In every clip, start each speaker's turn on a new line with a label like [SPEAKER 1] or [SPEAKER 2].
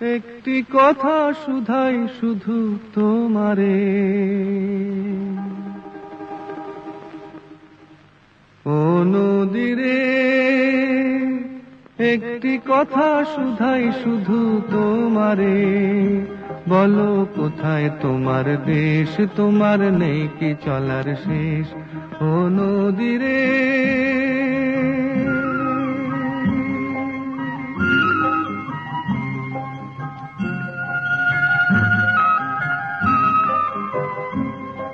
[SPEAKER 1] একটি কথা শুধাই শুধু তোমারে। ও নদীরে, একটি কথা শুধাই শুধু তোমারে। বলো কোথায় তোমার দেশ, তোমার নেই কি চলার শেষ? ও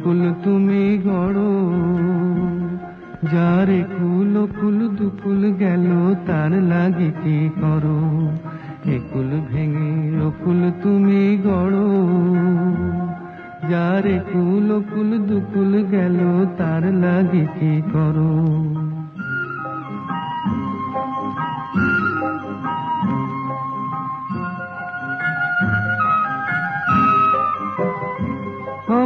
[SPEAKER 1] অকুল তুমি গড়ো, যারে কুল কুল দুকুল গেল, তার লাগে কি করো? একুল ভেঙে রকুল তুমি গড়ো, যারে কুল কুল দুকুল গেল, তার লাগে কি করো?